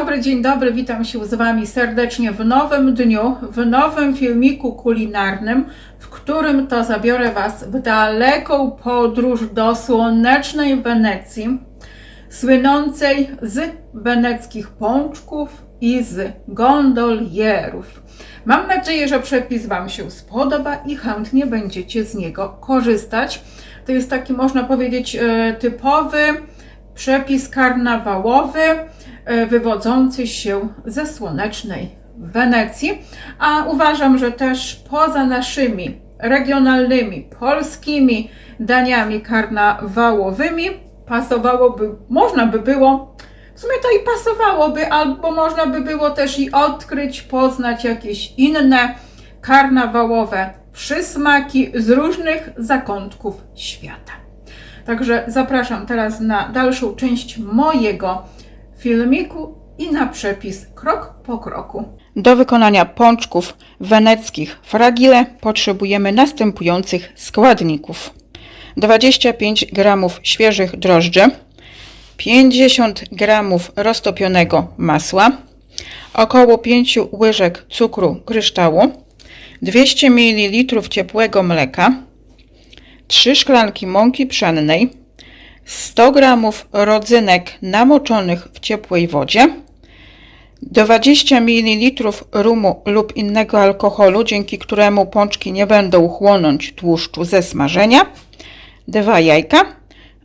Dobry, dzień dobry, witam się z Wami serdecznie w nowym dniu, w nowym filmiku kulinarnym, w którym to zabiorę Was w daleką podróż do słonecznej Wenecji, słynącej z weneckich pączków i z gondolierów. Mam nadzieję, że przepis Wam się spodoba i chętnie będziecie z niego korzystać. To jest taki, można powiedzieć, e, typowy przepis karnawałowy, wywodzący się ze słonecznej Wenecji, a uważam, że też poza naszymi regionalnymi, polskimi daniami karnawałowymi pasowałoby, można by było, w sumie to i pasowałoby, albo można by było też i odkryć, poznać jakieś inne karnawałowe przysmaki z różnych zakątków świata. Także zapraszam teraz na dalszą część mojego filmiku i na przepis krok po kroku. Do wykonania pączków weneckich fragile potrzebujemy następujących składników: 25 g świeżych drożdży, 50 g roztopionego masła, około 5 łyżek cukru kryształu, 200 ml ciepłego mleka, 3 szklanki mąki pszennej, 100 g rodzynek namoczonych w ciepłej wodzie, 20 ml rumu lub innego alkoholu, dzięki któremu pączki nie będą chłonąć tłuszczu ze smażenia, 2 jajka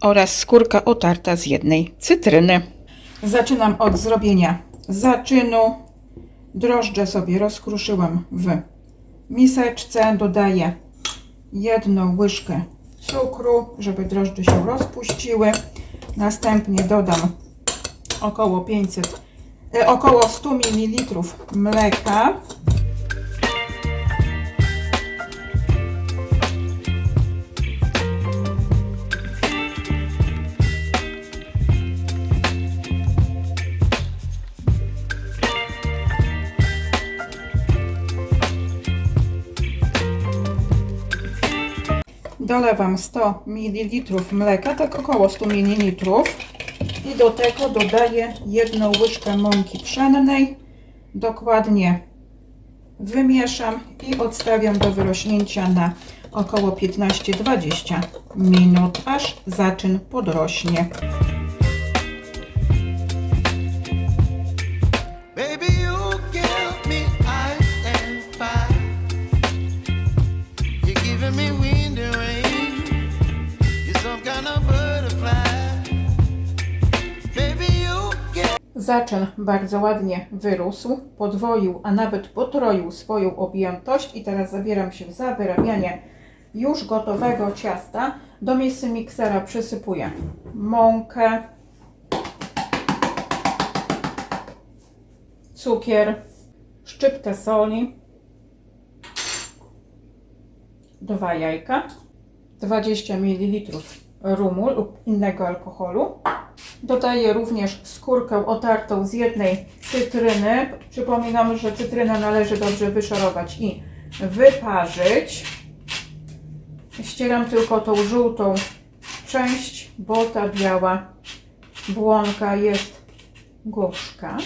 oraz skórka otarta z jednej cytryny. Zaczynam od zrobienia zaczynu. Drożdże sobie rozkruszyłam w miseczce. Dodaję jedną łyżkę cukru, żeby drożdże się rozpuściły. Następnie dodam około 500, e, około 100 ml mleka. Dolewam 100 ml mleka, tak około 100 ml. I do tego dodaję jedną łyżkę mąki pszennej. Dokładnie wymieszam i odstawiam do wyrośnięcia na około 15-20 minut, aż zaczyn podrośnie. Zaczyn bardzo ładnie wyrósł, podwoił, a nawet potroił swoją objętość i teraz zabieram się za wyrabianie już gotowego ciasta. Do misy miksera przysypuję mąkę, cukier, szczyptę soli, dwa jajka, 20 ml rumu lub innego alkoholu. Dodaję również skórkę otartą z jednej cytryny. Przypominam, że cytrynę należy dobrze wyszorować i wyparzyć. Ścieram tylko tą żółtą część, bo ta biała błonka jest gorzka.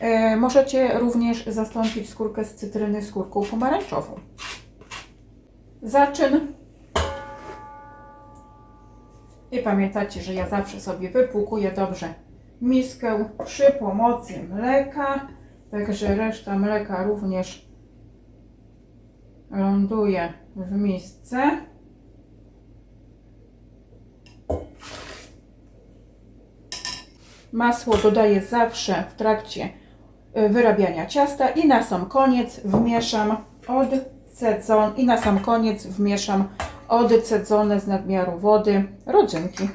E, możecie również zastąpić skórkę z cytryny skórką pomarańczową. Zaczyn i pamiętajcie, że ja zawsze sobie wypłukuję dobrze miskę przy pomocy mleka. Także reszta mleka również ląduje w misce. Masło dodaję zawsze w trakcie y, wyrabiania ciasta i na sam koniec wmieszam odcedzone i na sam koniec wmieszam odcedzone z nadmiaru wody rodzynki.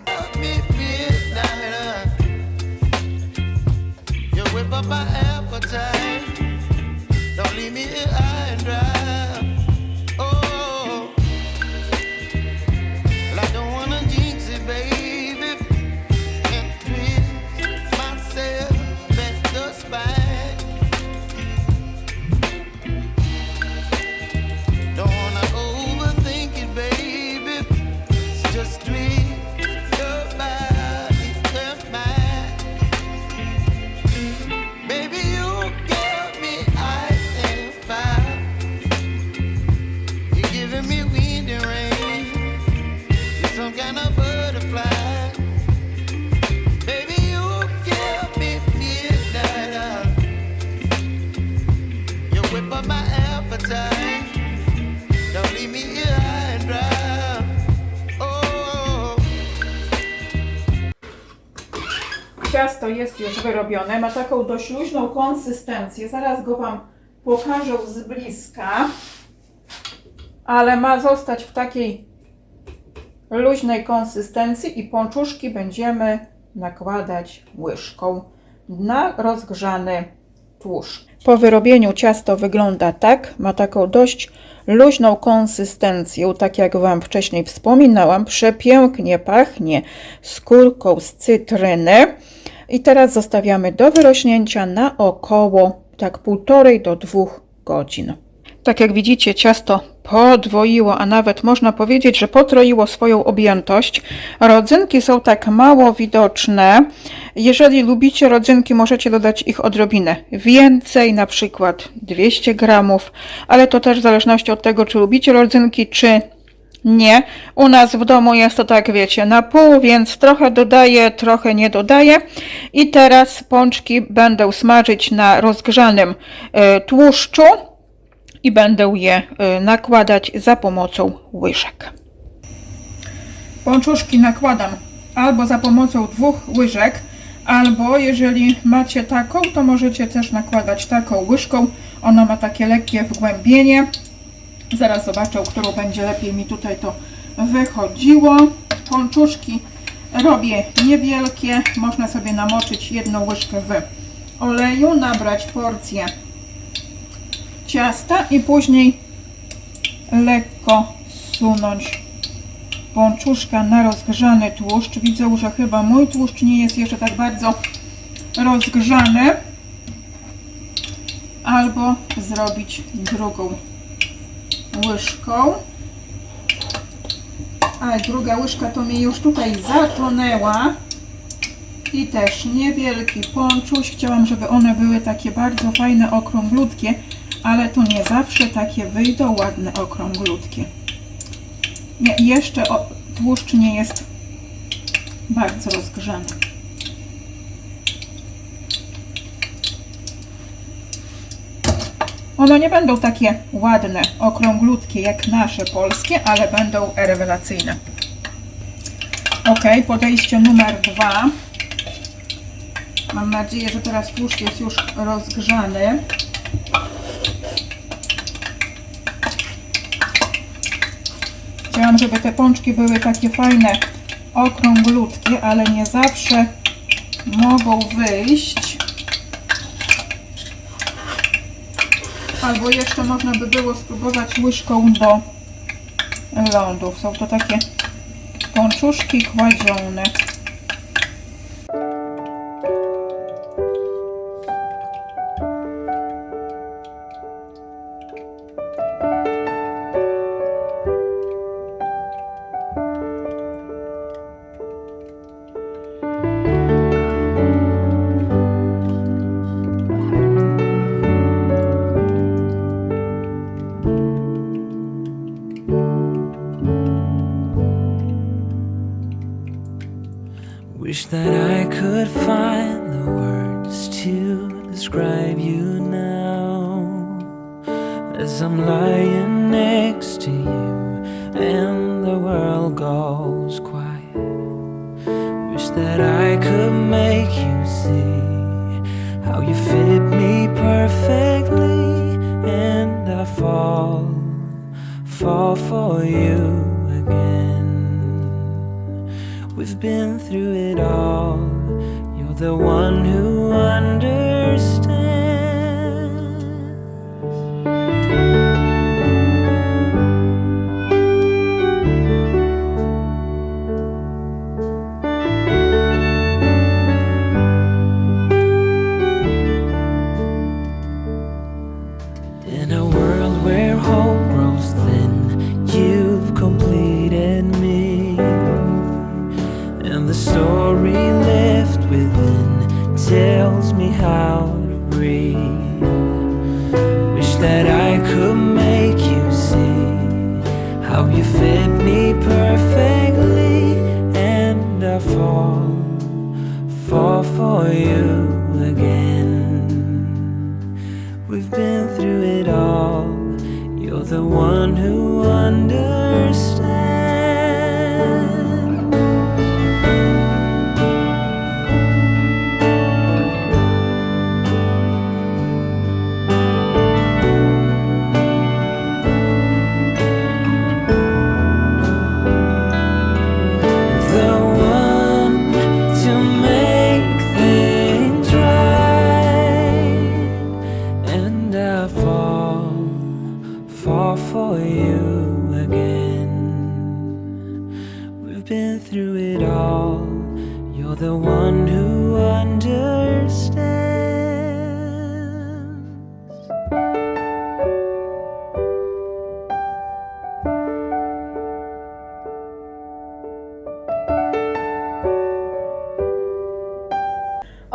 Ciasto jest już wyrobione, ma taką dość luźną konsystencję. Zaraz go Wam pokażę z bliska, ale ma zostać w takiej luźnej konsystencji i pączuszki będziemy nakładać łyżką na rozgrzany tłuszcz. Po wyrobieniu ciasto wygląda tak, ma taką dość luźną konsystencję, tak jak Wam wcześniej wspominałam, przepięknie pachnie skórką z cytryny i teraz zostawiamy do wyrośnięcia na około tak półtorej do dwóch godzin. Tak jak widzicie, ciasto podwoiło, a nawet można powiedzieć, że potroiło swoją objętość. Rodzynki są tak mało widoczne. Jeżeli lubicie rodzynki, możecie dodać ich odrobinę więcej, na przykład 200 gramów, ale to też w zależności od tego, czy lubicie rodzynki, czy nie. U nas w domu jest to tak, wiecie, na pół, więc trochę dodaję, trochę nie dodaję. I teraz pączki będę smażyć na rozgrzanym e, tłuszczu i będę je y, nakładać za pomocą łyżek. Pączuszki nakładam albo za pomocą dwóch łyżek, albo jeżeli macie taką, to możecie też nakładać taką łyżką. Ona ma takie lekkie wgłębienie. Zaraz zobaczę, którą będzie lepiej mi tutaj to wychodziło. Pączuszki robię niewielkie. Można sobie namoczyć jedną łyżkę w oleju, nabrać porcję ciasta i później lekko sunąć pączuszka na rozgrzany tłuszcz. Widzę, że chyba mój tłuszcz nie jest jeszcze tak bardzo rozgrzany. Albo zrobić drugą łyżką. A druga łyżka to mi już tutaj zatonęła. I też niewielki pączuś. Chciałam, żeby one były takie bardzo fajne, okrąglutkie ale to nie zawsze takie wyjdą ładne, okrąglutkie. Nie, jeszcze o, tłuszcz nie jest bardzo rozgrzany. One nie będą takie ładne, okrąglutkie jak nasze polskie, ale będą rewelacyjne. Ok, podejście numer dwa. Mam nadzieję, że teraz tłuszcz jest już rozgrzany. Chciałam, żeby te pączki były takie fajne, okrąglutkie, ale nie zawsze mogą wyjść. Albo jeszcze można by było spróbować łyżką do lodów. Są to takie pączuszki kładzione. That I could make you see how you fit me perfectly and I fall, fall for you again. We've been through it all. You're the one you feel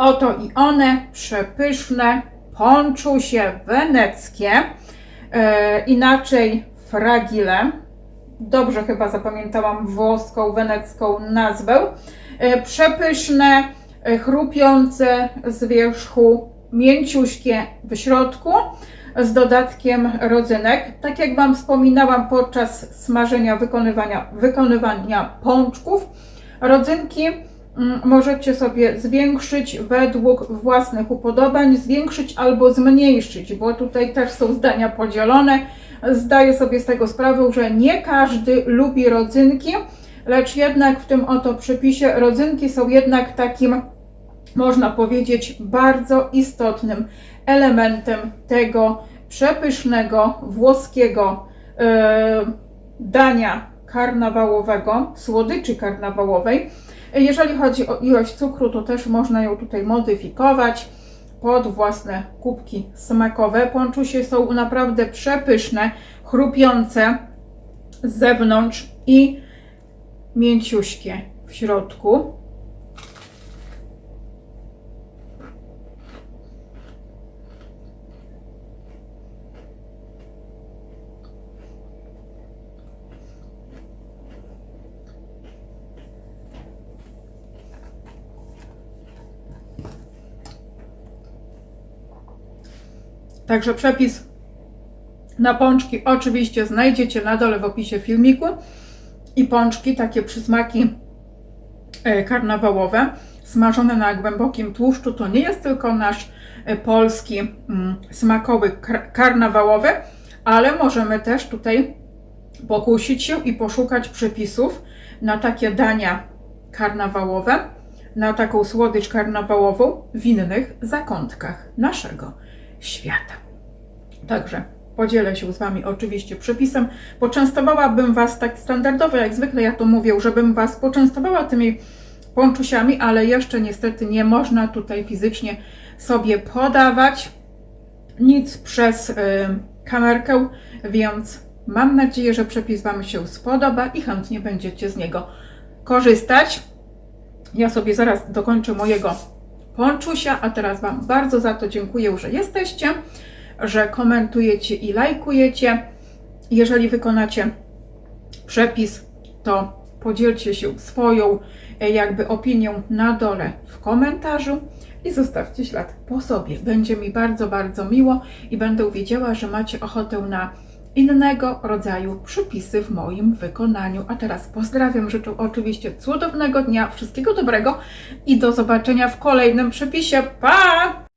Oto i one, przepyszne ponczusie weneckie, e, inaczej fragile. Dobrze chyba zapamiętałam włoską, wenecką nazwę. E, przepyszne, e, chrupiące z wierzchu, mięciuśkie w środku, z dodatkiem rodzynek. Tak jak Wam wspominałam podczas smażenia, wykonywania, wykonywania pączków, rodzynki możecie sobie zwiększyć według własnych upodobań, zwiększyć albo zmniejszyć, bo tutaj też są zdania podzielone. Zdaję sobie z tego sprawę, że nie każdy lubi rodzynki, lecz jednak w tym oto przepisie rodzynki są jednak takim, można powiedzieć, bardzo istotnym elementem tego przepysznego włoskiego e, dania karnawałowego, słodyczy karnawałowej. Jeżeli chodzi o ilość cukru, to też można ją tutaj modyfikować pod własne kubki smakowe. Ponczusie są naprawdę przepyszne, chrupiące z zewnątrz i mięciuśkie w środku. Także przepis na pączki oczywiście znajdziecie na dole w opisie filmiku. I pączki, takie przysmaki e, karnawałowe, smażone na głębokim tłuszczu, to nie jest tylko nasz e, polski mm, smakowy kar- karnawałowy, ale możemy też tutaj pokusić się i poszukać przepisów na takie dania karnawałowe, na taką słodycz karnawałową w innych zakątkach naszego świata. Także podzielę się z Wami oczywiście przepisem. Poczęstowałabym Was tak standardowo, jak zwykle ja to mówię, żebym Was poczęstowała tymi ponczusiami, ale jeszcze niestety nie można tutaj fizycznie sobie podawać nic przez y, kamerkę, więc mam nadzieję, że przepis Wam się spodoba i chętnie będziecie z niego korzystać. Ja sobie zaraz dokończę mojego ponczusia, a teraz Wam bardzo za to dziękuję, że jesteście, że komentujecie i lajkujecie. Jeżeli wykonacie przepis, to podzielcie się swoją e, jakby opinią na dole w komentarzu i zostawcie ślad po sobie. Będzie mi bardzo, bardzo miło i będę wiedziała, że macie ochotę na innego rodzaju przepisy w moim wykonaniu. A teraz pozdrawiam, życzę oczywiście cudownego dnia, wszystkiego dobrego i do zobaczenia w kolejnym przepisie. Pa!